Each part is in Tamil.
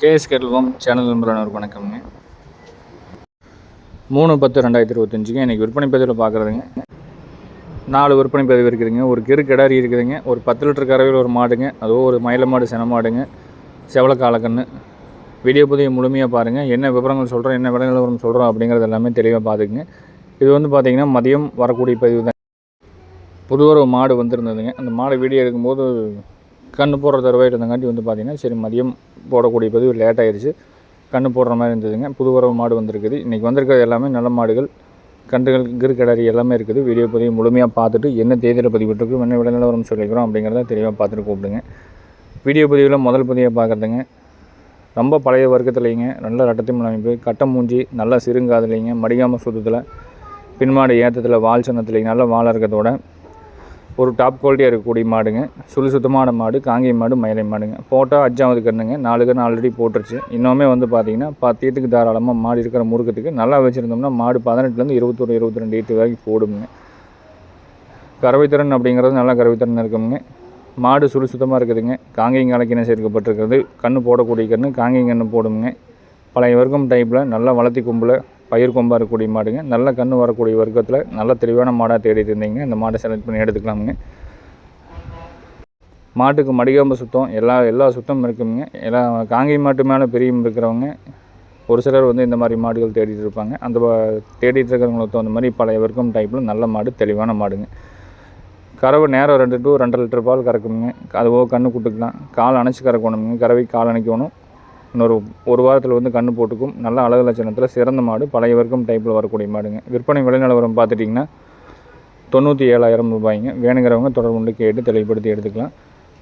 கேஎஸ் கேட்டல்வோம் சேனல் நம்பரானவர் வணக்கம்ங்க. மூணு பத்து ரெண்டாயிரத்தி இருபத்தஞ்சுங்க இன்றைக்கி விற்பனை பதிவில் பார்க்குறதுங்க நாலு விற்பனை பதிவு இருக்குதுங்க. ஒரு கிரு கிடாரி இருக்குதுங்க. ஒரு பத்து லிட்டர் கறவையில் ஒரு மாடுங்க. அதுவும் ஒரு மயில மாடு சென மாடுங்க. செவல காலக்கண்ணு. வீடியோ பதிவு முழுமையாக பாருங்கள் என்ன விவரங்கள் சொல்கிறோம் என்ன விலை சொல்கிறோம் அப்படிங்கிறது எல்லாமே தெளிவாக பார்த்துக்குங்க இது வந்து பார்த்திங்கன்னா மதியம் வரக்கூடிய பதிவு தான் புதுவர ஒரு மாடு வந்திருந்ததுங்க. அந்த மாடு வீடியோ எடுக்கும்போது கண்ணு போடுற தருவாய் இருந்தங்காட்டி வந்து பார்த்திங்கன்னா சரி மதியம் போடக்கூடிய பதிவு லேட் ஆகிடுச்சு கண்ணு போடுற மாதிரி இருந்ததுங்க. புது உறவு மாடு வந்திருக்குது. இன்றைக்கி வந்திருக்கிறது எல்லாமே நல்ல மாடுகள். கன்றுகள் கிரு எல்லாமே இருக்குது. வீடியோ பதிவு முழுமையாக பார்த்துட்டு என்ன தேதியில் பதிவிட்டிருக்கோம் என்ன விலை நிலவரம் சொல்லிக்கிறோம் அப்படிங்கிறத தெளிவாக பார்த்துட்டு கூப்பிடுங்க. வீடியோ பதிவில் முதல் பதிவை பார்க்குறதுங்க. ரொம்ப பழைய வர்க்கத்துலேங்க. நல்ல ரட்டத்தின் அமைப்பு கட்டம் மூஞ்சி நல்லா சிறுங்காதுலைங்க. மடிகாம சுத்தத்தில். பின்மாடு ஏற்றத்தில் வால் சின்னத்துலைங்க நல்ல வாழை இருக்கிறதோட ஒரு டாப் குவாலிட்டியாக இருக்கக்கூடிய மாடுங்க. சுழி சுத்தமான மாடு காங்கேய மாடு மயிலை மாடுங்க. போட்டால் அஞ்சாவது கண்ணுங்க. நாலு கன்று ஆல்ரெடி போட்டுருச்சு. இன்னுமே வந்து பார்த்தீங்கன்னா பத்து தாராளமாக மாடு இருக்கிற முறுக்கத்துக்கு நல்லா வச்சுருந்தோம்னா மாடு பதினெட்டுலேருந்து இருபத்தொரு இருபத்தி ரெண்டு எட்டு வரைக்கும் போடுங்க. கறவைத்திறன் அப்படிங்கிறது நல்லா கறவைத்திறன் இருக்குங்க. மாடு சுழி சுத்தமாக இருக்குதுங்க. காங்கேயம் கலக்கின சேர்க்கப்பட்டிருக்கிறது. கன்று போடக்கூடிய கன்று காங்கேயம் கன்று போடுங்க. பழைய வர்க்கம் டைப்பில் நல்லா வளர்த்தி கொம்பில் பயிர் கொம்பாக இருக்கக்கூடிய மாடுங்க. நல்ல கன்று வரக்கூடிய வர்க்கத்தில் நல்ல தெளிவான மாடாக தேடிட்டு இருந்தீங்க. இந்த மாடை செலக்ட் பண்ணி எடுத்துக்கலாமுங்க. மாட்டுக்கு மடிகாம்பு சுத்தம். எல்லா எல்லா சுத்தமும் இருக்குங்க. எல்லா காங்கி மாட்டு மேலே பிரியும் இருக்கிறவங்க ஒரு சிலர் வந்து இந்த மாதிரி மாடுகள் தேடிட்டு இருப்பாங்க. அந்த தேடிட்டு இருக்கிறவங்களுக்கு தகுந்த மாதிரி பழைய வர்க்கம் டைப்பில் நல்ல மாடு தெளிவான மாடுங்க. கறவை நேரம் ரெண்டு டூ ரெண்டரை லிட்டர் பால் கறக்குமுங்க அதுவோ கண்ணு குட்டுக்கலாம். கால் அணைச்சி கறக்கணுங்க. கறவை கால் அணைக்கணும். இன்னொரு ஒரு வாரத்தில் வந்து கண்ணு போட்டுக்கும். நல்ல அழகு லட்சணத்தில் சிறந்த மாடு. பழைய வர்க்கம் டைப்பில் வரக்கூடிய மாடுங்க. விற்பனை விலை நிலவரம் பார்த்துட்டிங்கன்னா தொண்ணூற்றி ஏழாயிரம் ரூபாய்ங்க. வேணுங்கிறவங்க தொடர்பு கொண்டு கேட்டு தெளிவுபடுத்தி எடுத்துக்கலாம்.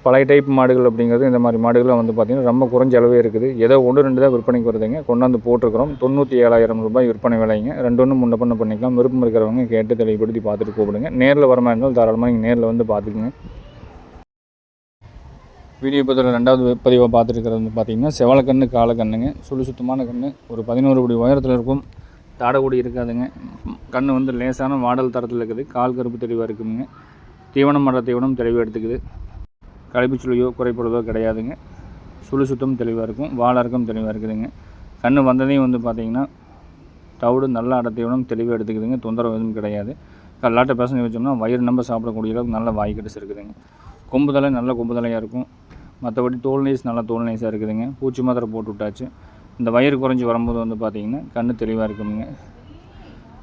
பழைய டைப் மாடுகள் அப்படிங்கிறது இந்த மாதிரி மாடுகள்லாம் வந்து பார்த்திங்கன்னா ரொம்ப குறைஞ்ச அளவே இருக்குது. ஏதோ ஒன்று ரெண்டு தான் விற்பனைக்கு வருதுங்க. கொண்டாந்து போட்டிருக்கிறோம். தொண்ணூற்றி ஏழாயிரம் ரூபாய் விற்பனை விலைங்க. ரெண்டு ஒன்று முன்ன பண்ண பண்ணிக்கலாம். விருப்பம் இருக்கிறவங்க கேட்டு தெளிவுபடுத்தி பார்த்துட்டு கூப்பிடுங்க. நேரில் வர மாதிரி இருந்தாலும் தாராளமாக நீங்கள் நேரில் வந்து பார்த்துக்குங்க. வீடியோ பதிவில் ரெண்டாவது பதிவாக பார்த்துருக்கிறது வந்து பார்த்திங்கன்னா செவலக்கண்ணு காலக்கண்ணுங்க சுழு சுத்தமான கண்ணு. ஒரு பதினோரு படி உயரத்தில் இருக்கும். தாடக்கூடி இருக்காதுங்க. கண் வந்து லேசான மாடல் தரத்தில் இருக்குது. கால் கருப்பு தெளிவாக இருக்குங்க. தீவனம் மர தீவனம் தெளிவாக எடுத்துக்குது. கழிப்பு சுழியோ குறைபடுதோ கிடையாதுங்க. சுழு சுத்தம் தெளிவாக இருக்கும். வாழறக்கம் தெளிவாக இருக்குதுங்க. கண் வந்ததையும் வந்து பார்த்தீங்கன்னா தவிடு நல்ல அடை தெளிவாக எடுத்துக்குதுங்க. தொந்தரவு எதுவும் கிடையாது. கல்லாட்ட பேசஞ்சு வச்சோம்னா வயிறு நம்ப சாப்பிடக்கூடிய அளவுக்கு நல்ல வாய் கிடச்சிருக்குதுங்க கொம்பு தலை நல்ல கொம்பு தலையாக இருக்கும். மற்றபடி தோல் நைஸ் நல்லா தோல் நைஸாக இருக்குதுங்க. பூச்சி மாத்திரை போட்டு விட்டாச்சு. இந்த வயிறு குறைஞ்சி வரும்போது வந்து பார்த்தீங்கன்னா கண்ணு தெளிவாக இருக்குங்க.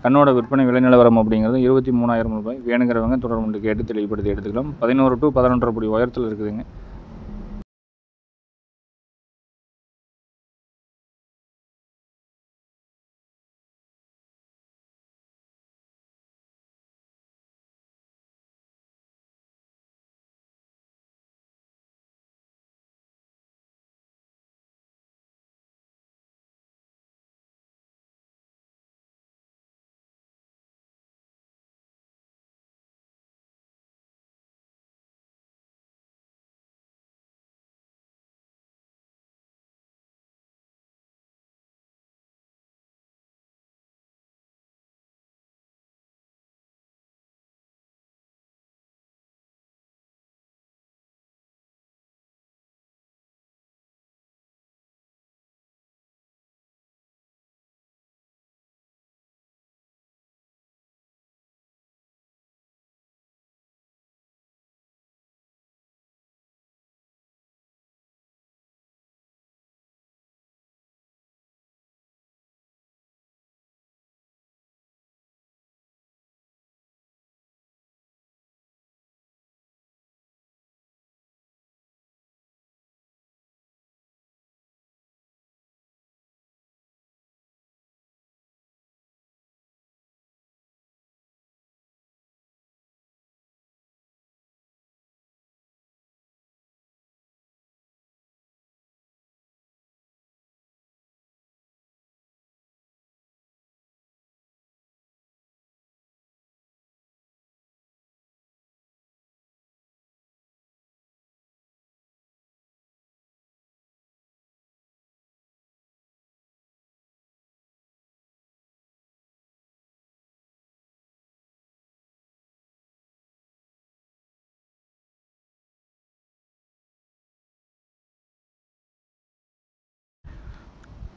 கண்ணோட விற்பனை விலை நிலவரம் அப்படிங்கிறது இருபத்தி மூணாயிரம் ரூபாய். வேணுங்கிறவங்க தொடர்பு கேட்டு தெளிவுபடுத்தி எடுத்துக்கலாம். பதினோரு டு பதினொன்றரை படி உயரத்தில் இருக்குதுங்க.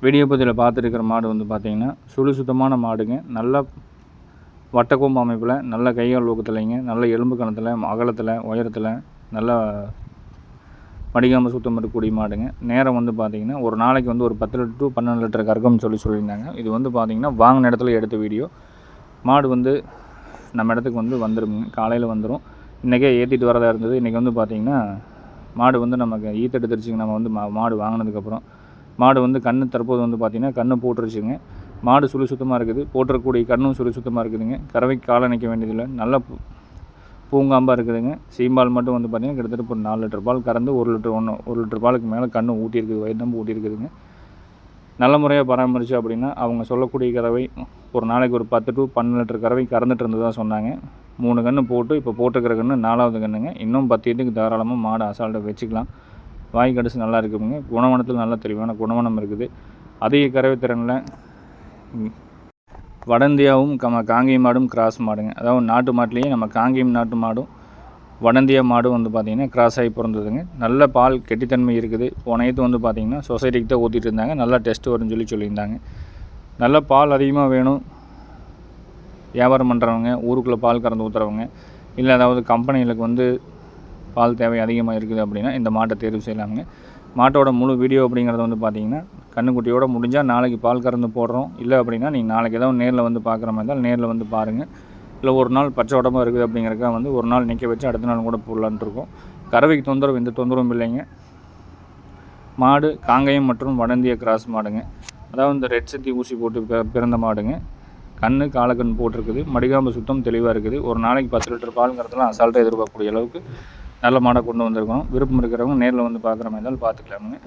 வீடியோ பார்த்துருக்கிற மாடு வந்து பார்த்திங்கன்னா சுழு சுத்தமான மாடுங்க. நல்ல வட்டக்கோம்பு அமைப்பில் நல்ல கைகால் ஊக்கத்துலைங்க நல்ல எலும்பு கணத்தில் அகலத்தில் உயரத்தில் நல்ல வடிகாமல் சுத்தம் இருக்கக்கூடிய மாடுங்க. நேரம் வந்து பார்த்திங்கன்னா ஒரு நாளைக்கு வந்து ஒரு பத்து லிட்டர் டு பன்னெண்டு லிட்டர் கறக்கும்னு சொல்லி சொல்லியிருந்தாங்க. இது வந்து பார்த்திங்கன்னா வாங்கின இடத்துல எடுத்த வீடியோ. மாடு வந்து நம்ம இடத்துக்கு வந்து வந்துருங்க. காலையில் வந்துடும் இன்றைக்கே ஏற்றிட்டு வரதாக இருந்தது. இன்றைக்கி வந்து பார்த்திங்கன்னா மாடு வந்து நமக்கு ஈத்தெடுத்துருச்சுங்க நம்ம வந்து மா மாடு வாங்கினதுக்கப்புறம் மாடு வந்து கண்ணு தற்போது வந்து பார்த்திங்கன்னா கண்ணு போட்டுருச்சுங்க. மாடு சுழி சுத்தமாக இருக்குது. போட்டிருக்கக்கூடிய கண்ணும் சுழி சுத்தமாக இருக்குதுங்க. கறவைக்கு காலை நிற்க வேண்டியதில்லை. நல்ல பூங்காம்பாக இருக்குதுங்க. சீம்பால் மட்டும் வந்து பார்த்திங்கன்னா கிட்டத்தட்ட ஒரு நாலு லிட்டர் பால் கறந்து ஒரு லிட்டர் ஒன்று ஒரு லிட்டர் பாலுக்கு மேலே கண்ணு ஊட்டியிருக்குது. வயிறு ஊட்டியிருக்குதுங்க. நல்ல முறையாக பராமரிச்சு அப்படின்னா அவங்க சொல்லக்கூடிய கறவை ஒரு நாளைக்கு ஒரு பத்து டு பன்னெண்டு லிட்டர் கறவை கறந்துட்டு இருந்ததாக சொன்னாங்க. மூணு கன்று போட்டு இப்போ போட்டுக்கிற கன்று நாலாவது கன்றுங்க இன்னும் பத்து இதுக்கு தாராளமாக மாடு அசால்ட்டை வச்சுக்கலாம். வாய் கடைசி நல்லா இருக்குதுங்க குணவனத்தில் நல்லா தெளிவான குணவனம் இருக்குது. அதிக கறவை திறனில் வட இந்தியாவும் காங்கேயம் மாடும் கிராஸ் மாடுங்க. அதாவது நாட்டு மாட்டிலேயே நம்ம காங்கேயம் நாட்டு மாடும் வடந்தியா மாடும் வந்து பார்த்திங்கன்னா கிராஸ் ஆகி பிறந்ததுங்க. நல்ல பால் கெட்டித்தன்மை இருக்குது. போனையத்து வந்து பார்த்திங்கன்னா சொசைட்டிக்கு தான் ஊற்றிட்டு இருந்தாங்க. நல்லா டெஸ்ட் வரும்னு சொல்லி சொல்லியிருந்தாங்க. நல்ல பால் அதிகமாக வேணும். வியாபாரம் பண்ணுறவங்க ஊருக்குள்ளே பால் கறந்து ஊற்றுறவங்க இல்லை அதாவது கம்பெனிகளுக்கு வந்து பால் தேவை அதிகமாக இருக்குது அப்படின்னா இந்த மாட்டை தேர்வு செய்யலாமுங்க. மாட்டோட முழு வீடியோ அப்படிங்கிறது வந்து பார்த்தீங்கன்னா கண்ணுக்குட்டியோட முடிஞ்சால் நாளைக்கு பால் கறந்து போடுறோம். இல்லை அப்படின்னா நீங்கள் நாளைக்கு ஏதாவது நேரில் வந்து பார்க்குற மாதிரி இருந்தால் நேரில் வந்து பாருங்கள் இல்லை ஒரு நாள் பச்சை உடம்பு இருக்குது அப்படிங்கிறக்க வந்து ஒரு நாள் நிற்க வச்சு அடுத்த நாள் கூட போடலான்ட்டு இருக்கோம். கறவைக்கு தொந்தரவு எந்த தொந்தரவும் இல்லைங்க. மாடு காங்கயம் மற்றும் வடந்திய கிராஸ் மாடுங்க. அதாவது இந்த ரெட் சத்தி ஊசி போட்டு பிறந்த மாடுங்க. கண்ணு காலக்கண் போட்டிருக்குது. மடிகாம்பு சுத்தம் தெளிவாக இருக்குது. ஒரு நாளைக்கு பத்து லிட்டர் பாலுங்கிறதுலாம் அசால்ட்டாக எதிர்பார்க்கக்கூடிய அளவுக்கு நல்ல மாடை கொண்டு வந்திருக்கோம். விருப்பம் இருக்கிறவங்க நேரில் வந்து பார்க்குற மாதிரி இருந்தாலும் பார்த்துக்கலாமுங்க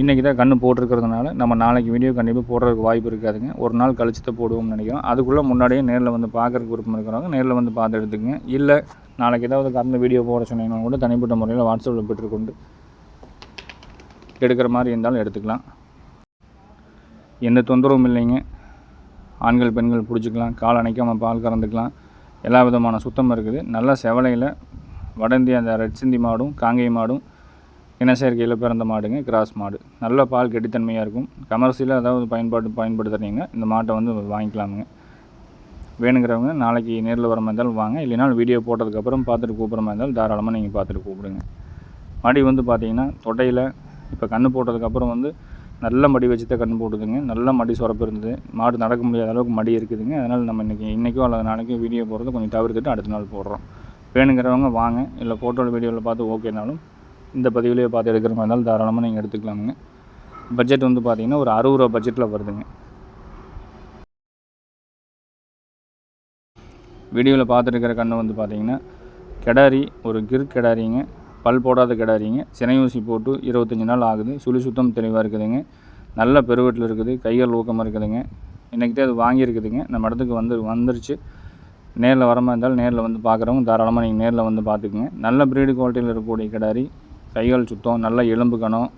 இன்றைக்கி தான் கன்று போட்டிருக்கிறதுனால நம்ம நாளைக்கு வீடியோ கண்டிப்பாக போடுறதுக்கு வாய்ப்பு இருக்காதுங்க. ஒரு நாள் கழிச்சு தான் போடுவோம்னு நினைக்கிறோம். அதுக்குள்ளே முன்னாடியே நேரில் வந்து பார்க்குறக்கு விருப்பம் இருக்கிறவங்க நேரில் வந்து பார்த்து எடுத்துக்கங்க. இல்லை நாளைக்கு ஏதாவது கறந்து வீடியோ போட சொன்னீங்கன்னா கூட தனிப்பட்ட முறையில் வாட்ஸ்அப்பில் பெற்றுக்கொண்டு எடுக்கிற மாதிரி இருந்தாலும் எடுத்துக்கலாம். எந்த தொந்தரவும் இல்லைங்க. ஆண்கள் பெண்கள் பிடிச்சிக்கலாம். கால் அணைக்காமல் பால் கறந்துக்கலாம். எல்லா விதமான சுத்தம் இருக்குது. நல்லா செவலையில் வட அந்த ரெட் சிந்தி மாடும் காங்கேய மாடும் இனசேர்க்கையில் பிறந்த மாடுங்க கிராஸ் மாடு. நல்ல பால் கெட்டித்தன்மையாக இருக்கும். கமர்ஷியலாக ஏதாவது பயன்பாடு பயன்படுத்துகிறீங்க இந்த மாட்டை வந்து வாங்கிக்கலாமுங்க. வேணுங்கிறவங்க நாளைக்கு நேரில் வர மாதிரி இருந்தாலும் வாங்க. இல்லைனாலும் வீடியோ போட்டதுக்கப்புறம் பார்த்துட்டு கூப்பிட்ற மாதிரி இருந்தாலும் தாராளமாக நீங்கள் பார்த்துட்டு கூப்பிடுங்க. மடி வந்து பார்த்தீங்கன்னா தொட்டையில் இப்போ கன்று போட்டதுக்கப்புறம் வந்து நல்ல மடி வச்சு தான் கண் போட்டுதுங்க. நல்ல மடி சுரப்பு இருந்தது. மாடு நடக்க முடியாத அளவுக்கு மடி இருக்குதுங்க. அதனால் நம்ம இன்றைக்கி இன்றைக்கோ அல்லது நாளைக்கும் வீடியோ போடுறது கொஞ்சம் தவிர்த்துட்டு அடுத்த நாள் போடுறோம். வேணுங்கிறவங்க வாங்க. இல்லை ஃபோட்டோவில் வீடியோவில் பார்த்து ஓகேனாலும் இந்த பதிவுலேயே பார்த்து எடுக்கிற மாதிரி இருந்தாலும் தாராளமாக நீங்கள் எடுத்துக்கலாமுங்க. பட்ஜெட் வந்து பார்த்தீங்கன்னா ஒரு அறுபது ரூபா பட்ஜெட்டில் வருதுங்க. வீடியோவில் பார்த்துருக்கிற கன்று வந்து பார்த்தீங்கன்னா கிடாரி ஒரு கிர் கிடாரிங்க. பல் போடாத கிடாரிங்க. சினையூசி போட்டு இருபத்தஞ்சி நாள் ஆகுது. சுழி சுத்தம் தெளிவாக இருக்குதுங்க. நல்ல பெருவெட்டில் இருக்குது. கைகள் ஊக்கமாக இருக்குதுங்க. இன்றைக்கிட்டே அது வாங்கியிருக்குதுங்க. நம்ம இடத்துக்கு வந்து வந்துருச்சு. நேரில் வர மாதிரி இருந்தாலும் நேரில் வந்து பார்க்குறவங்க தாராளமாக நீங்கள் நேரில் வந்து பார்த்துக்குங்க நல்ல ப்ரீடு குவாலிட்டியில் இருக்கக்கூடிய கிடாரி கைகள் சுத்தம் நல்ல எலும்பு கணம்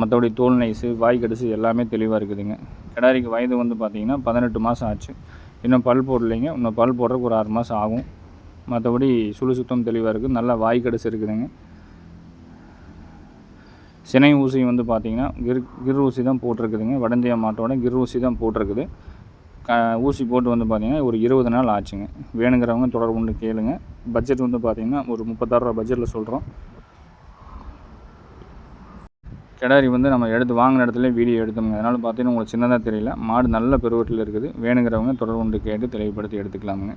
மற்றபடி தோல் நைஸு வாய் கடிசு எல்லாமே தெளிவாக இருக்குதுங்க. கிடாரிக்கு வயது வந்து பார்த்திங்கன்னா பதினெட்டு மாதம் ஆச்சு. இன்னும் பல் போடலைங்க. இன்னும் பல் போடுறதுக்கு ஒரு ஆறு மாதம் ஆகும். மற்றபடி சுழு சுத்தம் தெளிவாக இருக்குது நல்ல வாய் கடிசு இருக்குதுங்க. சினை ஊசி வந்து பார்த்திங்கன்னா கிர் கிர் ஊசி தான் போட்டிருக்குதுங்க. வடந்தியா மாட்டோட கிர் ஊசி தான் போட்டிருக்குது. க ஊசி போட்டு வந்து பார்த்திங்கன்னா ஒரு இருபது நாள் ஆச்சுங்க. வேணுங்கிறவங்க தொடர்பு கொண்டு கேளுங்க. பட்ஜெட் வந்து பார்த்திங்கன்னா ஒரு முப்பத்தாறுரூவா பட்ஜெட்டில் சொல்கிறோம் கிடாரி வந்து நம்ம எடுத்து வாங்கின இடத்துல வீடியோ எடுத்தோங்க அதனால் பார்த்தீங்கன்னா உங்களுக்கு சின்னதாக தெரியல. மாடு நல்ல பெருவட்டில் இருக்குது. வேணுங்கிறவங்க தொடர்பு கொண்டு கேட்டு தெளிவுபடுத்தி எடுத்துக்கலாமுங்க.